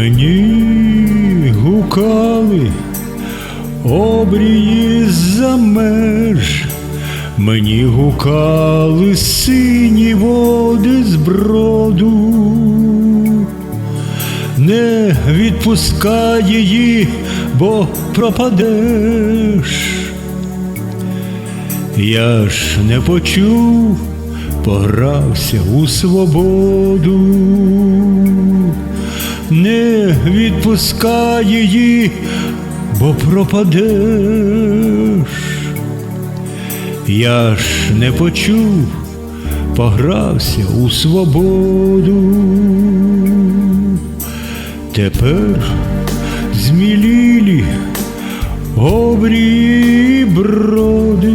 Мені гукали обрії за меж, мені гукали сині води з броду, не відпускай її, бо пропадеш. Я ж не почув, погрався у свободу, не відпускай її, бо пропадеш. Я ж не почув, погрався у свободу. Тепер змілілі обрії броди,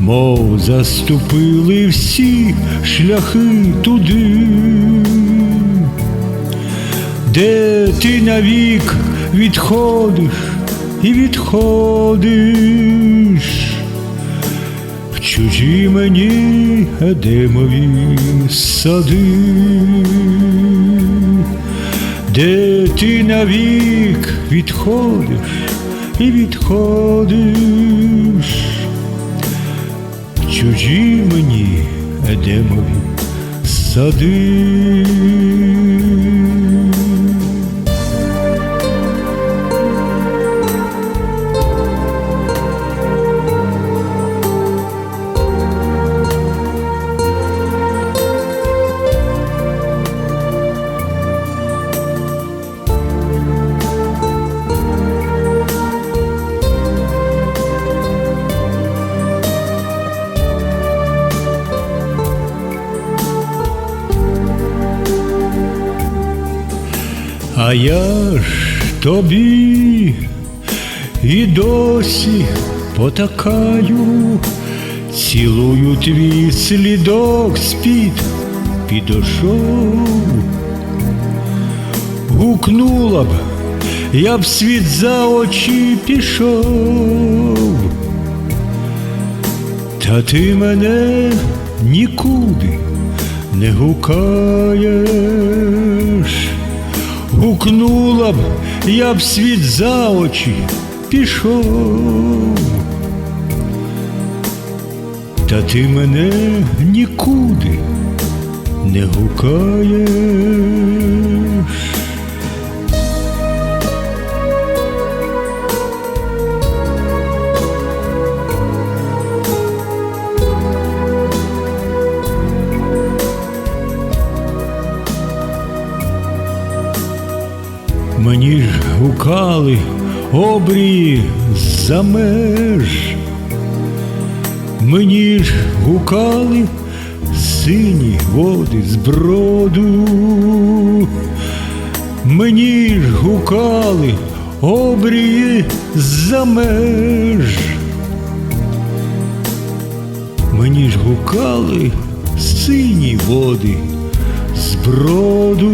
мов заступили всі шляхи туди, де ти навік? Відходиш і відходиш. В чужі мені едемові сади, де ти навік? Відходиш і відходиш. В чужі мені едемові сади. А я ж тобі і досі потакаю, цілую твій слідок з-під підошов. Гукнула б, я б світ за очі пішов. Та ти мене нікуди не гукаєш, гукнула б, я б світ за очі пішов. Та ти мене нікуди не гукаєш. Мені ж гукали обрії за меж, мені ж гукали сині води з броду, мені ж гукали обрії за меж, мені ж гукали сині води з броду.